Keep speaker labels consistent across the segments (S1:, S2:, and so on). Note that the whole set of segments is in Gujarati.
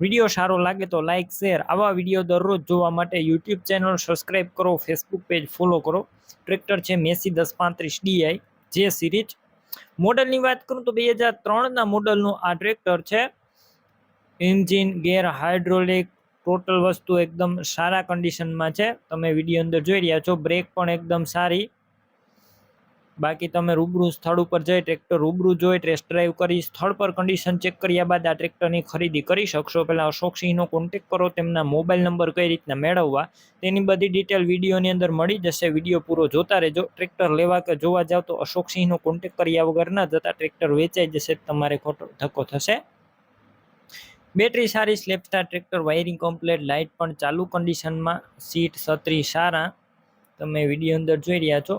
S1: વીડિયો સારો લાગે તો લાઇક શેર આવા વીડિયો દરરોજ જોવા માટે યુટ્યુબ ચેનલ સબસ્ક્રાઇબ કરો ફેસબુક પેજ ફોલો કરો. ટ્રેક્ટર છે મેસી દસ પાંત્રીસ ડીઆઈ જે સિરીઝ મોડલની વાત કરું તો બે હજાર ત્રણના મોડલનું આ ટ્રેક્ટર છે. એન્જિન ગેર હાઇડ્રોલિક ટોટલ વસ્તુ એકદમ સારા કન્ડિશનમાં છે. તમે વીડિયો અંદર જોઈ રહ્યા છો બ્રેક પણ એકદમ સારી. બાકી તમે રૂબરૂ સ્થળ ઉપર જઈ ટ્રેક્ટર રૂબરૂ જોઈ ટેસ્ટ ડ્રાઈવ કરી, સ્થળ પર કન્ડિશન ચેક કર્યા બાદ આ ટ્રેક્ટરની ખરીદી કરી શકશો. પહેલાં અશોકસિંહનો કોન્ટેક કરો, તેમના મોબાઈલ નંબર કઈ રીતના મેળવવા, તેની બધી ડિટેલ વિડીયોની અંદર મળી જશે. વીડિયો પૂરો જોતા રહેજો. ટ્રેક્ટર લેવા કે જોવા જાવ તો અશોકસિંહનો કોન્ટેક કર્યા વગર ના જતા ટ્રેક્ટર વેચાઈ જશે, તમારે ખોટો ધક્કો થશે. બેટરી સારી, self starter tractor wiring complete light પણ ચાલુ કન્ડિશનમાં સીટ છત્રી સારા. તમે વીડિયો અંદર જોઈ રહ્યા છો.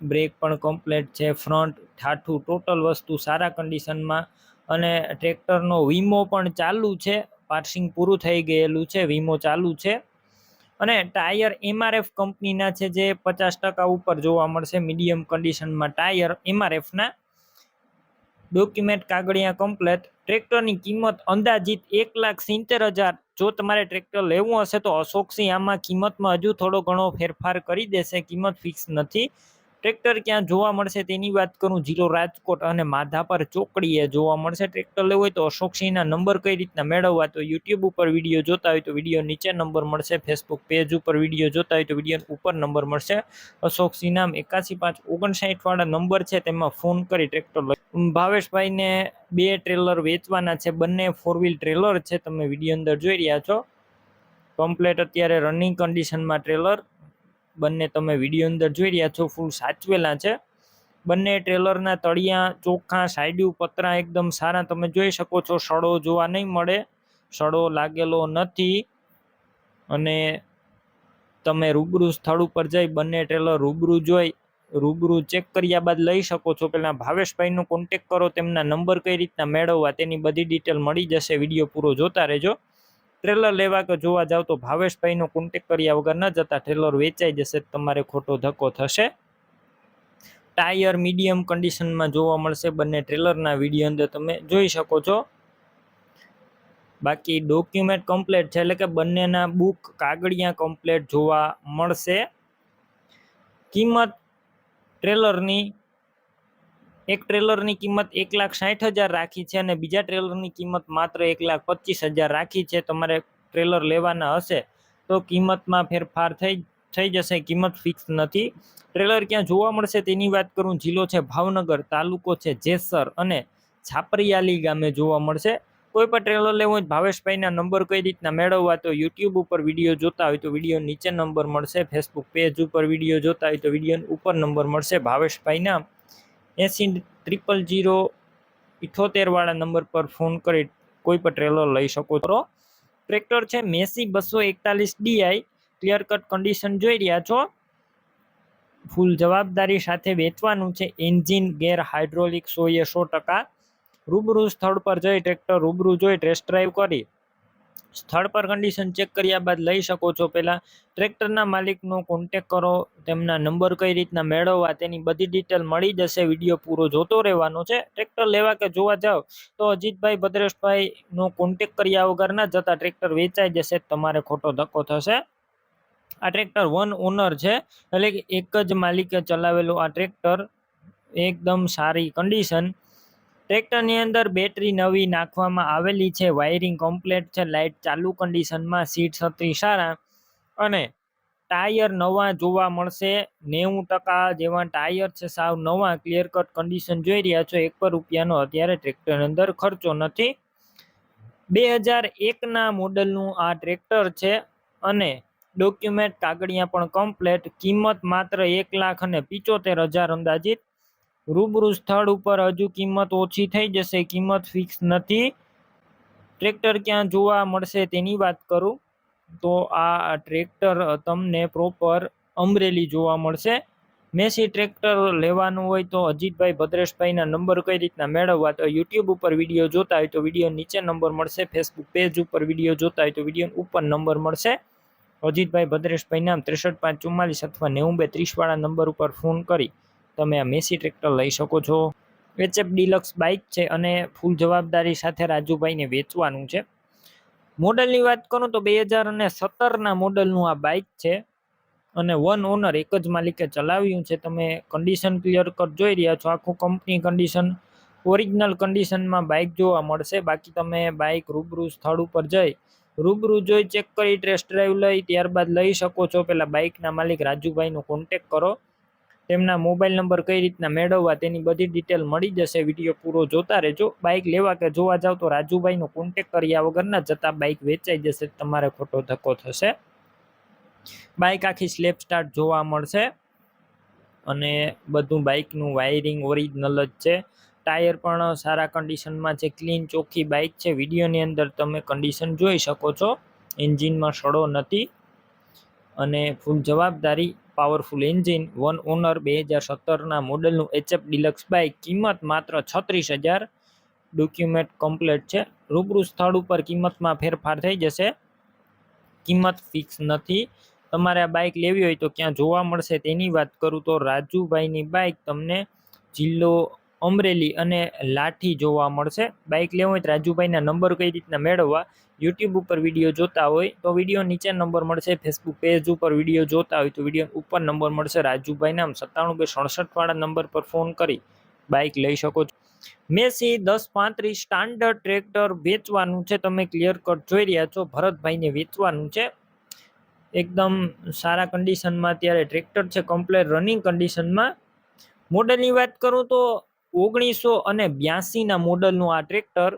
S1: બ્રેક પણ કમ્પ્લેટ છે. ફ્રન્ટ ઠાઠું ટોટલ વસ્તુ સારા કન્ડિશનમાં અને ટ્રેક્ટરનો વીમો પણ ચાલુ છે. પાર્સિંગ પૂરું થઈ ગયેલું છે. વીમો ચાલુ છે. અને ટાયર એમઆરએફ કંપનીના છે જે પચાસ ટકા ઉપર જોવા મળશે. મીડિયમ કન્ડિશનમાં ટાયર એમઆરએફના ડોક્યુમેન્ટ કાગળિયા કમ્પ્લેટ ટ્રેક્ટરની કિંમત અંદાજિત એક લાખ સિત્તેર હજાર. જો તમારે ટ્રેક્ટર લેવું હશે તો અશોકસિંહ આમાં કિંમતમાં હજુ થોડો ઘણો ફેરફાર કરી દેશે. કિંમત ફિક્સ નથી. ટ્રેક્ટર ક્યાં જોવા મળશે તેની વાત કરું? જિલ્લો રાજકોટ અને માધાપર ચોકડીએ જોવા મળશે ટ્રેક્ટર લેવું હોય તો અશોકસિંહના નંબર કઈ રીતના મેળવવા? તો યુટ્યુબ ઉપર વીડિયો જોતા હોય તો વીડિયો નીચે નંબર મળશે. ફેસબુક પેજ ઉપર વીડિયો જોતા હોય તો વીડિયો ઉપર નંબર મળશે. અશોકસિંહ નામ એકાસી પાંચ ઓગણસાઠવાળા નંબર છે. તેમાં ફોન કરી ટ્રેક્ટર લઈ. ભાવેશભાઈને બે ટ્રેલર વેચવાના છે. બંને ફોર વ્હીલ ટ્રેલર છે. તમે વીડિયો અંદર જોઈ રહ્યા છો. કમ્પ્લેટ અત્યારે રનિંગ કન્ડિશનમાં ટ્રેલર બંને તમે વીડિયો અંદર જોઈ રહ્યા છો ફૂલ સાચવેલા છે. બંને ટ્રેલરના તળિયા ચોખ્ખા સાઈડ્યુ પતરા એકદમ સારા. તમે જોઈ શકો છો, સડો જોવા નહીં મળે. સડો લાગેલો નથી. અને તમે રૂબરૂ સ્થળ ઉપર જઈ બંને ટ્રેલર રૂબરૂ જોઈ, રૂબરૂ ચેક કર્યા બાદ લઈ શકો છો. પહેલાં ભાવેશભાઈનો કોન્ટેક કરો, તેમના નંબર કઈ રીતના મેળવવા, તેની બધી ડિટેલ મળી જશે. વીડિયો પૂરો જોતા રહેજો. ટ્રેલર લેવા કે જોવા જાવ તો ભાવેશભાઈનો કોન્ટેક કર્યા વગર ન જતા ટ્રેલર વેચાઈ જશે તમારે ખોટો ધક્કો થશે. ટાયર મીડિયમ કન્ડિશનમાં જોવા મળશે બંને ટ્રેલરના વીડિયો અંદર તમે જોઈ શકો છો. બાકી ડોક્યુમેન્ટ કમ્પ્લેટ છે એટલે કે બંનેના બુક કાગળિયા કમ્પ્લેટ જોવા મળશે. કિંમત ટ્રેલરની એક ટ્રેલરની કિંમત એક લાખ સાઠ હજાર રાખી છે અને બીજા ટ્રેલરની કિંમત માત્ર એક લાખ પચીસ હજાર રાખી છે. તમારે ટ્રેલર લેવાના હશે તો કિંમતમાં ફેરફાર થઈ થઈ જશે. કિંમત ફિક્સ નથી. ટ્રેલર ક્યાં જોવા મળશે તેની વાત કરું. જિલ્લો છે ભાવનગર, તાલુકો છે જેસર અને છાપરિયાલી ગામે જોવા મળશે. કોઈ પણ ટ્રેલર લેવું હોય ભાવેશભાઈના નંબર કઈ રીતના મેળવવા તો યુટ્યુબ ઉપર વીડિયો જોતા હોય તો વીડિયો નીચે નંબર મળશે. ફેસબુક પેજ ઉપર વીડિયો જોતા હોય તો વીડિયો ઉપર નંબર મળશે. ભાવેશભાઈના એંસી ત્રિપલ જીરો ઇઠોતેરવાળા નંબર પર ફોન કરી કોઈ પણ ટ્રેલર લઈ શકો છો. ટ્રેક્ટર છે મેસી બસો એકતાલીસ ડીઆઈ. ક્લિયર કટ કન્ડિશન જોઈ રહ્યા છો. ફૂલ જવાબદારી સાથે વેચવાનું છે એન્જિન ગેર હાઇડ્રોલિક સો એ સો ટકા. રૂબરૂ સ્થળ પર જઈ ટ્રેક્ટર રૂબરૂ જોઈ ટેસ્ટ ડ્રાઈવ કરી. સ્થળ પર કન્ડિશન ચેક કર્યા બાદ લઈ શકો છો. પહેલાં ટ્રેક્ટરના માલિકનો કોન્ટેક કરો, તેમના નંબર કઈ રીતના મેળવવા તેની બધી ડિટેલ મળી જશે. વીડિયો પૂરો જોતો રહેવાનો છે. ટ્રેક્ટર લેવા કે જોવા જાઓ તો અજીતભાઈ ભદ્રેશભાઈનો કોન્ટેક કર્યા વગર ના જતા ટ્રેક્ટર વેચાઈ જશે. તમારે ખોટો ધક્કો થશે. આ ટ્રેક્ટર વન ઓનર છે. એટલે એક જ માલિકે ચલાવેલું આ ટ્રેક્ટર એકદમ સારી કન્ડિશન ટ્રેક્ટરની અંદર બેટરી નવી નાખવામાં આવેલી છે. વાયરિંગ કમ્પ્લેટ છે. લાઇટ ચાલુ કન્ડિશનમાં સીટ છત્રી સારા અને ટાયર નવા જોવા મળશે. નેવું ટકા જેવા ટાયર છે. સાવ નવા ક્લિયર કટ કન્ડિશન જોઈ રહ્યા છો. એક પર રૂપિયાનો અત્યારે ટ્રેક્ટરની અંદર ખર્ચો નથી. બે હજાર એકના મોડલનું આ ટ્રેક્ટર છે અને ડોક્યુમેન્ટ કાગળિયા પણ કમ્પ્લેટ કિંમત માત્ર એક લાખ અને પિચોતેર હજાર અંદાજિત રૂબરૂ સ્થળ ઉપર હજુ કિંમત ઓછી થઈ જશે, કિંમત ફિક્સ નથી. ટ્રેક્ટર ક્યાં જોવા મળશે તેની વાત કરું તો આ ટ્રેક્ટર તમને પ્રોપર અમરેલી જોવા મળશે. મેસી ટ્રેક્ટર લેવાનું હોય તો અજીતભાઈ ભદ્રેશભાઈના નંબર કઈ રીતના મેળવવા તો યુટ્યુબ ઉપર વીડિયો જોતા હોય તો વીડિયો નીચે નંબર મળશે ફેસબુક પેજ ઉપર વીડિયો જોતા હોય તો વીડિયો ઉપર નંબર મળશે. અજીતભાઈ ભદ્રેશભાઈ નામ ત્રેસઠ પાંચ ચુમ્માલીસ અથવા નેવું બે ત્રીસવાળા નંબર ઉપર ફોન કરી. તમે આ મેસી ટ્રેક્ટર લઈ શકો છો. એચએફ ડિલક્સ બાઇક છે અને ફૂલ જવાબદારી સાથે રાજુભાઈને વેચવાનું છે. મોડલની વાત કરું તો બે હજાર અને સત્તરના મોડલનું આ બાઇક છે અને વન ઓનર એક જ માલિકે ચલાવ્યું છે. તમે કન્ડિશન ક્લિયર કટ જોઈ રહ્યા છો, આખું કંપની કન્ડિશન, ઓરિજિનલ કન્ડિશનમાં બાઇક જોવા મળશે. બાકી તમે બાઇક રૂબરૂ સ્થળ ઉપર જઈ, રૂબરૂ જોઈ ચેક કરી, ટેસ્ટ ડ્રાઈવ લઈ, ત્યારબાદ લઈ શકો છો. પહેલાં બાઇકના માલિક રાજુભાઈનો કોન્ટેક કરો. તેમના મોબાઈલ નંબર કઈ રીતના મેળવવા તેની બધી ડિટેલ મળી જશે. વીડિયો પૂરો જોતા રહેજો. બાઇક લેવા કે જોવા જાવ તો રાજુભાઈનો કોન્ટેક કર્યા વગરના જતાં બાઇક વેચાઈ જશે. તમારે ખોટો ધક્કો થશે. બાઇક આખી સ્લેપ સ્ટાર્ટ જોવા મળશે. અને બધું બાઇકનું વાયરિંગ ઓરિજિનલ જ છે. ટાયર પણ સારા કન્ડિશનમાં છે. ક્લીન ચોખ્ખી બાઇક છે. વિડીયોની અંદર તમે કન્ડિશન જોઈ શકો છો. એન્જિનમાં સડો નથી. અને ફૂલ જવાબદારી પાવરફુલ એન્જિન વન ઓનર બે હજાર સત્તરના મોડલનું એચએફ ડિલક્સ બાઇક કિંમત માત્ર છત્રીસ હજાર. ડોક્યુમેન્ટ કમ્પ્લીટ છે. રૂબરૂ સ્થળ ઉપર કિંમતમાં ફેરફાર થઈ જશે. કિંમત ફિક્સ નથી. તમારે આ બાઇક લેવી હોય તો ક્યાં જોવા મળશે તેની વાત કરું તો રાજુભાઈની બાઇક તમને જિલ્લો અમરેલી અને લાઠી જોવા મળશે. બાઇક લેવું હોય તો રાજુભાઈના નંબર કઈ રીતના મેળવવા યુટ્યુબ ઉપર વીડિયો જોતા હોય તો વીડિયો નીચે નંબર મળશે, ફેસબુક પેજ ઉપર વીડિયો જોતા હોય તો વીડિયો ઉપર નંબર મળશે રાજુભાઈ નામ સત્તાણું બે સડસઠવાળા નંબર પર ફોન કરી બાઇક લઈ શકો છો. મેસી દસ પાંત્રીસ સ્ટાન્ડર્ડ ટ્રેક્ટર વેચવાનું છે, તમે ક્લિયર કટ જોઈ રહ્યા છો. ભરતભાઈને વેચવાનું છે. એકદમ સારા કન્ડિશનમાં અત્યારે ટ્રેક્ટર છે કમ્પ્લેટ રનિંગ કન્ડિશનમાં મોડલની વાત કરું તો ઓગણીસો અને બ્યાસીના મોડલનું આ ટ્રેક્ટર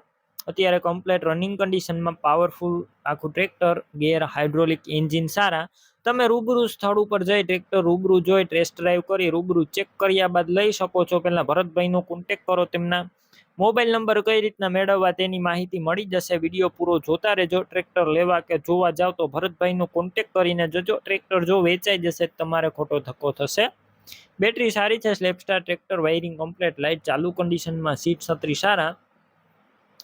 S1: અત્યારે કમ્પ્લેટ રનિંગ કન્ડિશનમાં પાવરફુલ આખું ટ્રેક્ટર ગેર હાઇડ્રોલિક એન્જિન સારા. તમે રૂબરૂ સ્થળ ઉપર જઈ ટ્રેક્ટર રૂબરૂ જોઈ ટેસ્ટ ડ્રાઈવ કરી, રૂબરૂ ચેક કર્યા બાદ લઈ શકો છો. પહેલાં ભરતભાઈનો કોન્ટેક કરો તેમના. મોબાઈલ નંબર કઈ રીતના મેળવવા તેની માહિતી મળી જશે. વીડિયો પૂરો જોતા રહેજો. ટ્રેક્ટર લેવા કે જોવા જાવ તો ભરતભાઈનો કોન્ટેક કરીને જજો. ટ્રેક્ટર જો વેચાઈ જશે તમારે ખોટો ધક્કો થશે. બેટરી સારી છે self starter tractor wiring complete light ચાલુ કન્ડિશનમાં સીટ છત્રી સારા.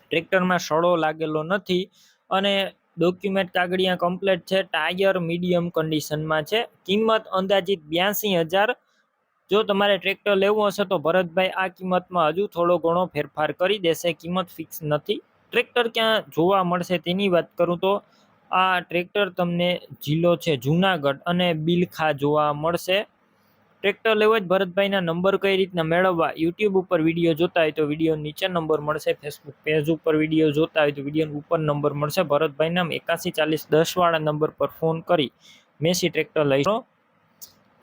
S1: ટ્રેક્ટરમાં સડો લાગેલો નથી અને ડોક્યુમેન્ટ કાગળિયા કમ્પ્લેટ છે ટાયર મીડિયમ કન્ડિશનમાં છે. કિંમત અંદાજિત બ્યાસી હજાર. જો તમારે ટ્રેક્ટર લેવું હશે તો ભરતભાઈ આ કિંમતમાં હજુ થોડો ઘણો ફેરફાર કરી દેશે, કિંમત ફિક્સ નથી. ટ્રેક્ટર ક્યાં જોવા મળશે તેની વાત કરું તો આ ટ્રેક્ટર તમને જિલ્લો છે, જુનાગઢ અને બિલખા જોવા મળશે. ટ્રેક્ટર લેવો જ ભરતભાઈના નંબર કઈ રીતના મેળવવા યુટ્યુબ ઉપર વીડિયો જોતા હોય તો વીડિયો નીચે નંબર મળશે ફેસબુક પેજ ઉપર વીડિયો જોતા હોય તો વીડિયો ઉપર નંબર મળશે. ભરતભાઈના એકાસી ચાલીસ દસવાળા નંબર પર ફોન કરી મેસી ટ્રેક્ટર લઈ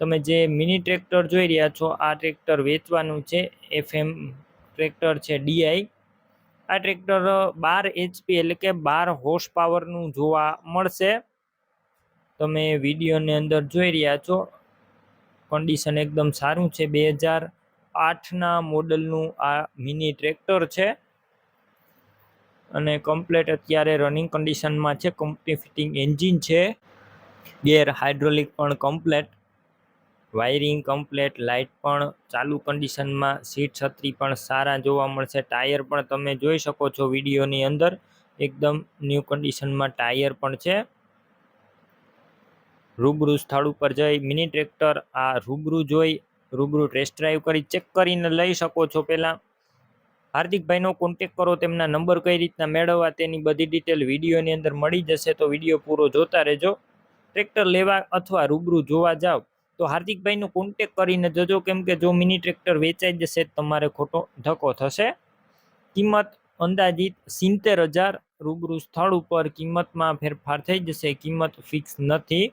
S1: તમે જે મિની ટ્રેક્ટર જોઈ રહ્યા છો, આ ટ્રેક્ટર વેચવાનું છે, એફએમ ટ્રેક્ટર છે ડીઆઈ આ ટ્રેક્ટર બાર એચપી એટલે કે બાર હોર્સ પાવરનું જોવા મળશે. તમે વિડીયોની અંદર જોઈ રહ્યા છો કન્ડિશન એકદમ સારું છે. બે હજાર આઠના મોડલનું આ મિની ટ્રેક્ટર છે. અને કમ્પ્લેટ અત્યારે રનિંગ કન્ડિશનમાં છે. કંપની ફિટિંગ એન્જિન છે. ગેર હાઇડ્રોલિક પણ કમ્પ્લેટ વાયરિંગ કમ્પ્લેટ લાઇટ પણ ચાલુ કન્ડિશનમાં સીટ છત્રી પણ સારા જોવા મળશે. ટાયર પણ તમે જોઈ શકો છો વિડીયોની અંદર. એકદમ ન્યૂ કન્ડિશનમાં ટાયર પણ છે. રૂબરૂ સ્થળ ઉપર જઈ, મિની ટ્રેક્ટર આ રૂબરૂ જોઈ, રૂબરૂ ટેસ્ટ ડ્રાઈવ કરી ચેક કરીને લઈ શકો છો પહેલાં. હાર્દિકભાઈનો કોન્ટેક કરો, તેમના નંબર કઈ રીતના મેળવવા તેની બધી ડિટેલ વિડીયોની અંદર મળી જશે, તો વીડિયો પૂરો જોતા રહેજો. ટ્રેક્ટર લેવા અથવા રૂબરૂ જોવા જાઓ તો હાર્દિકભાઈનો કોન્ટેક કરીને જજો, કેમ કે જો મિની ટ્રેક્ટર વેચાઈ જશે, તમારે ખોટો ધક્કો થશે. કિંમત અંદાજિત સિત્તેર હજાર, રૂબરૂ સ્થળ ઉપર કિંમતમાં ફેરફાર થઈ જશે, કિંમત ફિક્સ નથી.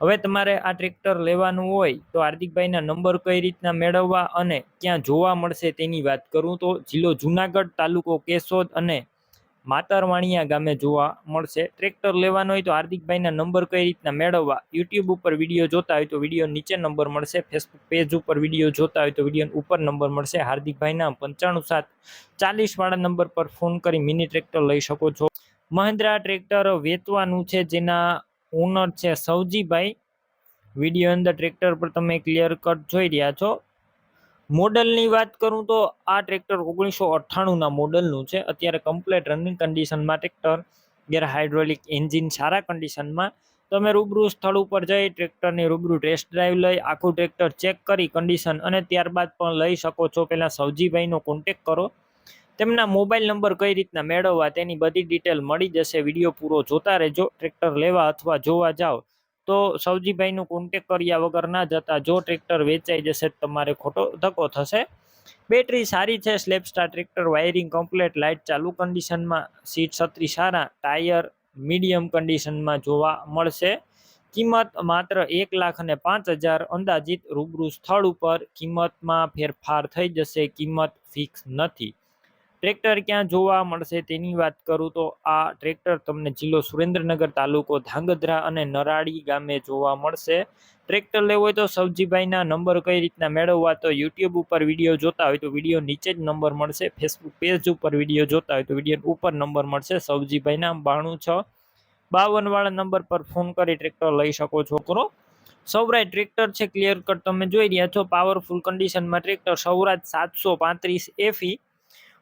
S1: હવે તમારે આ ટ્રેક્ટર લેવાનું હોય તો હાર્દિકભાઈના નંબર કઈ રીતના મેળવવા અને ક્યાં જોવા મળશે તેની વાત કરું તો જિલ્લો જુનાગઢ તાલુકો કેશોદ અને માતરવાણિયા ગામે જોવા મળશે. ટ્રેક્ટર લેવાનો હોય તો હાર્દિકભાઈના નંબર કઈ રીતના મેળવવા? યુટ્યુબ ઉપર વીડિયો જોતા હોય તો વીડિયો નીચે નંબર મળશે. ફેસબુક પેજ ઉપર વીડિયો જોતા હોય તો વીડિયો ઉપર નંબર મળશે. હાર્દિકભાઈના પંચાણું સાત ચાલીસવાળા નંબર પર ફોન કરી મિની ટ્રેક્ટર લઈ શકો છો. મહિન્દ્રા ટ્રેક્ટર વેચવાનું છે જેના ઓનર છે સવજીભાઈ. વીડિયો અંદર ટ્રેક્ટર પર તમે ક્લિયર કટ જોઈ રહ્યા છો. મોડલની વાત કરું તો આ ટ્રેક્ટર ઓગણીસો અઠ્ઠાણુંના મોડલનું છે. અત્યારે કમ્પ્લેટ રનિંગ કન્ડિશનમાં ટ્રેક્ટર ગેર હાઇડ્રોલિક એન્જિન સારા કન્ડિશનમાં તમે રૂબરૂ સ્થળ ઉપર જઈ ટ્રેક્ટરની રૂબરૂ ટેસ્ટ ડ્રાઈવ લઈ, આખું ટ્રેક્ટર ચેક કરી કન્ડિશન અને ત્યારબાદ પણ લઈ શકો છો. પહેલાં સવજીભાઈનો કોન્ટેક કરો. તેમના મોબાઈલ નંબર કઈ રીતના મેળવવા તેની બધી ડિટેલ મળી જશે. વીડિયો પૂરો જોતા રહેજો. ટ્રેક્ટર લેવા અથવા જોવા જાઓ તો સવજીભાઈનું કોન્ટેક કર્યા વગર ના જતા જો ટ્રેક્ટર વેચાઈ જશે તમારે ખોટો ધક્કો થશે. બેટરી સારી છે. Self start tractor, wiring complete light ચાલુ કન્ડિશનમાં સીટ છત્રી સારા, ટાયર મીડિયમ કન્ડિશનમાં જોવા મળશે. કિંમત માત્ર એક લાખ અને પાંચ હજાર અંદાજિત રૂબરૂ સ્થળ ઉપર કિંમતમાં ફેરફાર થઈ જશે. કિંમત ફિક્સ નથી. ટ્રેક્ટર ક્યાં જોવા મળશે તેની વાત કરું તો આ ટ્રેક્ટર તમને જિલ્લો સુરેન્દ્રનગર તાલુકો ધાંગધ્રા અને નરાળી ગામે જોવા મળશે. ટ્રેક્ટર લેવું હોય તો સવજીભાઈના નંબર કઈ રીતના મેળવવા તો યુટ્યુબ ઉપર વીડિયો જોતા હોય તો વીડિયો નીચે જ નંબર મળશે. ફેસબુક પેજ ઉપર વીડિયો જોતા હોય તો વીડિયો ઉપર નંબર મળશે. સવજીભાઈના બાણું છ બાવનવાળા નંબર પર ફોન કરી ટ્રેક્ટર લઈ શકો છોકરો. સૌરાજ ટ્રેક્ટર છે ક્લિયર કટ તમે જોઈ રહ્યા છો. પાવરફુલ કન્ડિશનમાં ટ્રેક્ટર સૌરાજ સાતસો પાંત્રીસ એફી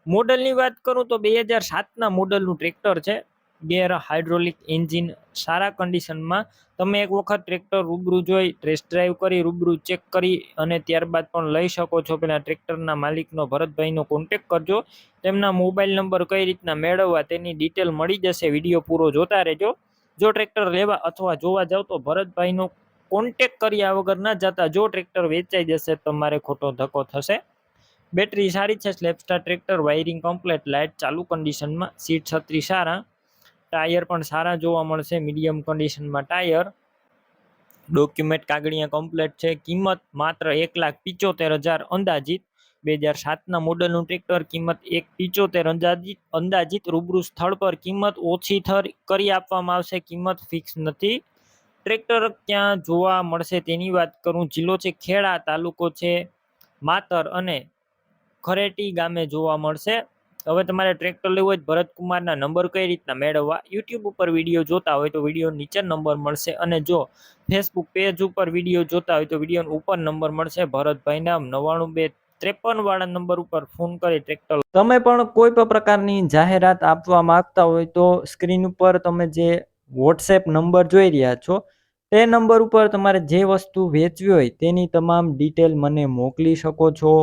S1: મોડલની વાત કરું તો બે હજાર સાતના મોડલનું ટ્રેક્ટર છે. ગેર હાઇડ્રોલિક એન્જિન સારા કન્ડિશનમાં તમે એક વખત ટ્રેક્ટર રૂબરૂ જોઈ ટેસ્ટ ડ્રાઈવ કરી, રૂબરૂ ચેક કરી અને ત્યારબાદ પણ લઈ શકો છો. પેલા ટ્રેક્ટરના માલિકનો ભરતભાઈનો કોન્ટેક કરજો. તેમના મોબાઈલ નંબર કઈ રીતના મેળવવા તેની ડિટેલ મળી જશે. વીડિયો પૂરો જોતા રહેજો. જો ટ્રેક્ટર લેવા અથવા જોવા જાવ તો ભરતભાઈનો કોન્ટેક કર્યા વગર ના જતા જો ટ્રેક્ટર વેચાઈ જશે, તમારે ખોટો ધક્કો થશે. બેટરી સારી છે self start tractor, wiring complete light ચાલુ કન્ડિશનમાં સીટ છત્રી સારા. ટાયર પણ સારા જોવા મળશે મીડિયમ કન્ડિશનમાં ટાયર ડોક્યુમેન્ટ કાગળિયા કમ્પ્લેટ છે, કિંમત માત્ર એક લાખ પિચોતેર હજાર અંદાજિત. બે હજાર સાતના મોડલનું ટ્રેક્ટર કિંમત એક પિચોતેર અંદાજિત અંદાજિત, રૂબરૂ સ્થળ પર કિંમત ઓછી કરી આપવામાં આવશે, કિંમત ફિક્સ નથી. ટ્રેક્ટર ક્યાં જોવા મળશે તેની વાત કરું, જિલ્લો છે, ખેડા, તાલુકો છે, માતર અને ખરેટી ગામે જોવા મળશે. હવે તમારે ટ્રેક્ટર લેવું હોય ભરતકુમારના નંબર કઈ રીતના મેળવવા? યુટ્યુબ ઉપર વીડિયો જોતા હોય તો વીડિયો નીચે નંબર મળશે અને જો ફેસબુક પેજ ઉપર વીડિયો જોતા હોય તો વીડિયો ઉપર નંબર મળશે. ભરતભાઈના નવાણું બે ત્રેપન વાળા નંબર ઉપર ફોન કરી ટ્રેક્ટર તમે પણ કોઈ પણ પ્રકારની જાહેરાત આપવા માંગતા હોય તો સ્ક્રીન ઉપર તમે જે વોટ્સએપ નંબર જોઈ રહ્યા છો, તે નંબર ઉપર તમારે જે વસ્તુ વેચવી હોય તેની તમામ ડિટેલ મને મોકલી શકો છો.